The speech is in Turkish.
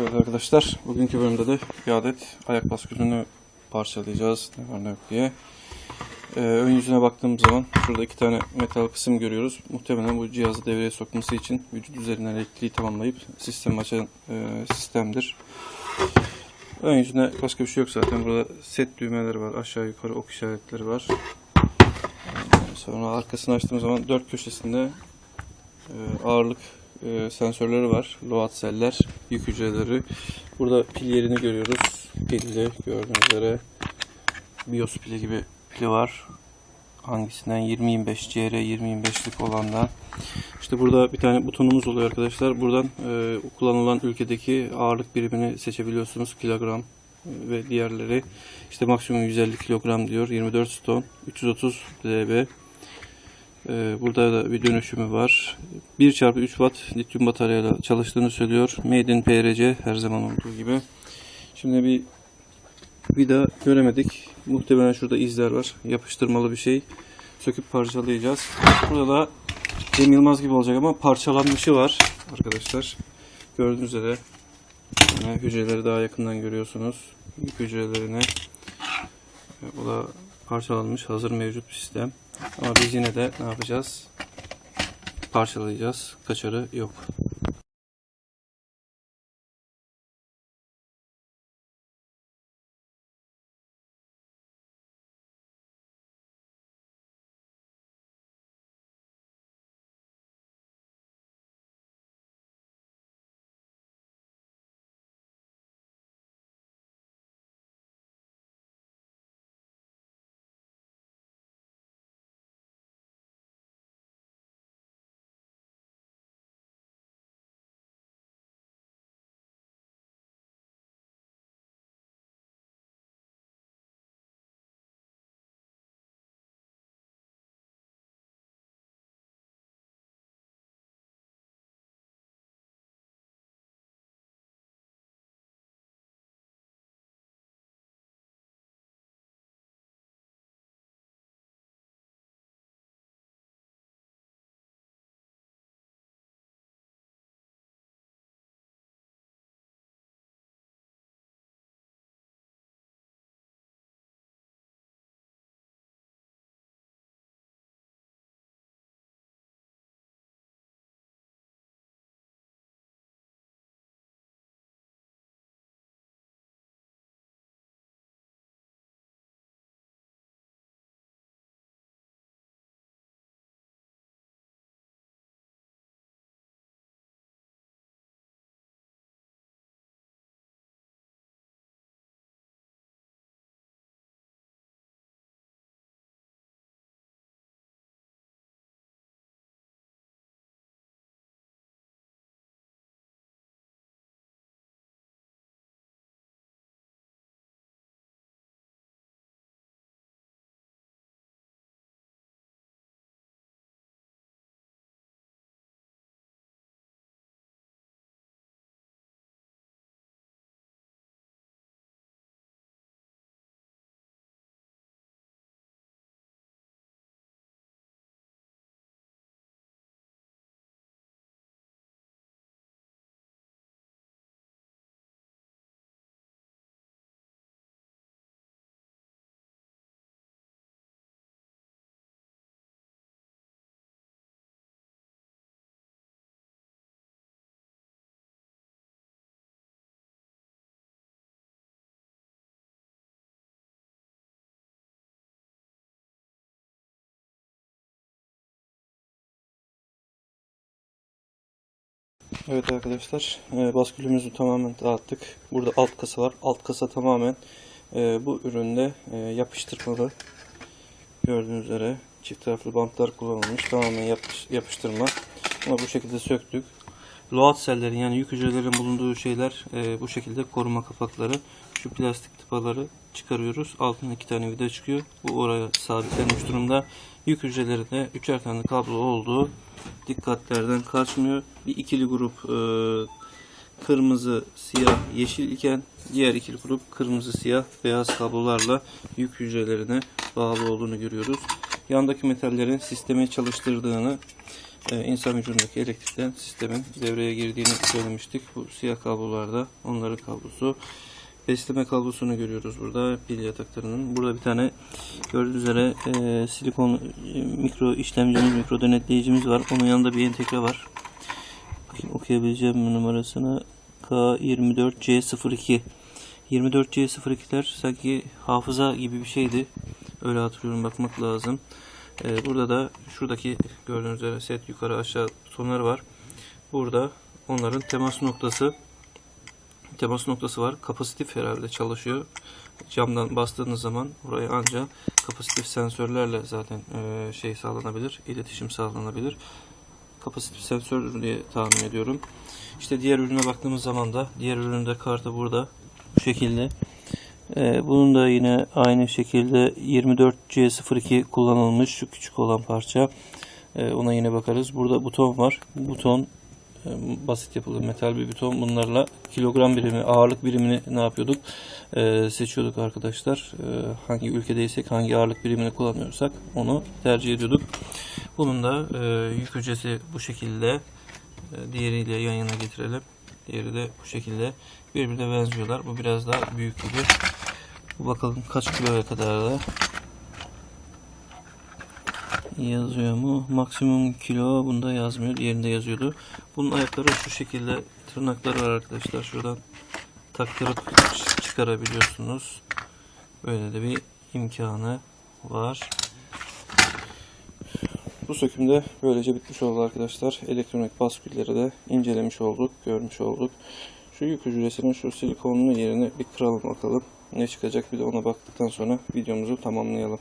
Evet arkadaşlar, bugünkü bölümde de bir adet ayak baskülünü parçalayacağız. Ne var ne yok diye. Ee, ön yüzüne baktığımız zaman şurada iki tane metal kısım görüyoruz. Muhtemelen bu cihazı devreye sokması için vücut üzerinden elektriği tamamlayıp sistem açan e, sistemdir. Ön yüzüne başka bir şey yok zaten. Burada set düğmeleri var. Aşağı yukarı ok işaretleri var. Ondan Sonra arkasını açtığımız zaman dört köşesinde e, ağırlık e, sensörleri var. Load seller, yük hücreleri. Burada pil yerini görüyoruz. Pilli gördüğünüz üzere. BIOS pili gibi pili var. Hangisinden? 2025 CR 2025'lik olandan. İşte burada bir tane butonumuz oluyor arkadaşlar. Buradan e, kullanılan ülkedeki ağırlık birimini seçebiliyorsunuz. Kilogram e, ve diğerleri. İşte maksimum 150 kilogram diyor. 24 ston. 330 dB. Ee, Burada da bir dönüşümü var. 1 çarpı 3 watt lityum bataryayla çalıştığını söylüyor. Made in PRC her zaman olduğu gibi. Şimdi bir vida göremedik. Muhtemelen şurada izler var. Yapıştırmalı bir şey. Söküp parçalayacağız. Burada da Cem Yılmaz gibi olacak ama parçalanmışı var arkadaşlar. Gördüğünüz üzere yani hücreleri daha yakından görüyorsunuz. Yük hücrelerini. Bu da parçalanmış hazır mevcut bir sistem. Ama biz yine de ne yapacağız? Parçalayacağız. Kaçarı yok. Evet arkadaşlar, e, baskülümüzü tamamen dağıttık. Burada alt kasa var. Alt kasa tamamen e, bu üründe e, yapıştırmalı. Gördüğünüz üzere çift taraflı bantlar kullanılmış. Tamamen yapış, yapıştırma. Ama bu şekilde söktük. Load sellerin yani yük hücrelerin bulunduğu şeyler e, bu şekilde koruma kapakları. Şu plastik tıpaları çıkarıyoruz. Altında iki tane vida çıkıyor. Bu oraya sabitlenmiş durumda. Yük hücrelerinde üçer tane kablo olduğu dikkatlerden kaçmıyor. Bir ikili grup e, kırmızı, siyah, yeşil iken diğer ikili grup kırmızı, siyah, beyaz kablolarla yük hücrelerine bağlı olduğunu görüyoruz. Yandaki metallerin sistemi çalıştırdığını e, insan vücudundaki elektrikten sistemin devreye girdiğini söylemiştik. Bu siyah kablolarda onların kablosu. Besleme kablosunu görüyoruz burada pil yataklarının. Burada bir tane gördüğünüz üzere e, silikon e, mikro işlemcimiz, mikro denetleyicimiz var. Onun yanında bir entegre var. Bakayım okuyabileceğim numarasını? K24C02 24C02'ler sanki hafıza gibi bir şeydi. Öyle hatırlıyorum bakmak lazım. Ee, burada da şuradaki gördüğünüz üzere set yukarı aşağı butonları var. Burada onların temas noktası temas noktası var. Kapasitif herhalde çalışıyor. Camdan bastığınız zaman buraya ancak kapasitif sensörlerle zaten e, şey sağlanabilir, iletişim sağlanabilir. Kapasitif sensör diye tahmin ediyorum. İşte diğer ürüne baktığımız zaman da diğer üründe kartı burada bu şekilde. Ee, bunun da yine aynı şekilde 24C02 kullanılmış şu küçük olan parça. Ee, ona yine bakarız. Burada buton var. Bu Buton e, basit yapılı metal bir buton. Bunlarla kilogram birimi, ağırlık birimini ne yapıyorduk? Ee, seçiyorduk arkadaşlar. Ee, hangi ülkedeysek, hangi ağırlık birimini kullanıyorsak onu tercih ediyorduk. Bunun da e, yük hücresi bu şekilde. E, diğeriyle yan yana getirelim. Diğeri de bu şekilde birbirine benziyorlar. Bu biraz daha büyük gibi. Bakalım kaç kiloya kadar da yazıyor mu? Maksimum kilo bunda yazmıyor. Diğerinde yazıyordu. Bunun ayakları şu şekilde tırnakları var arkadaşlar. Şuradan taktırıp çıkarabiliyorsunuz. Böyle de bir imkanı var. Bu sökümde böylece bitmiş oldu arkadaşlar. Elektronik baskülleri de incelemiş olduk, görmüş olduk. Şu yük hücresinin şu silikonlu yerini bir kıralım bakalım. Ne çıkacak bir de ona baktıktan sonra videomuzu tamamlayalım.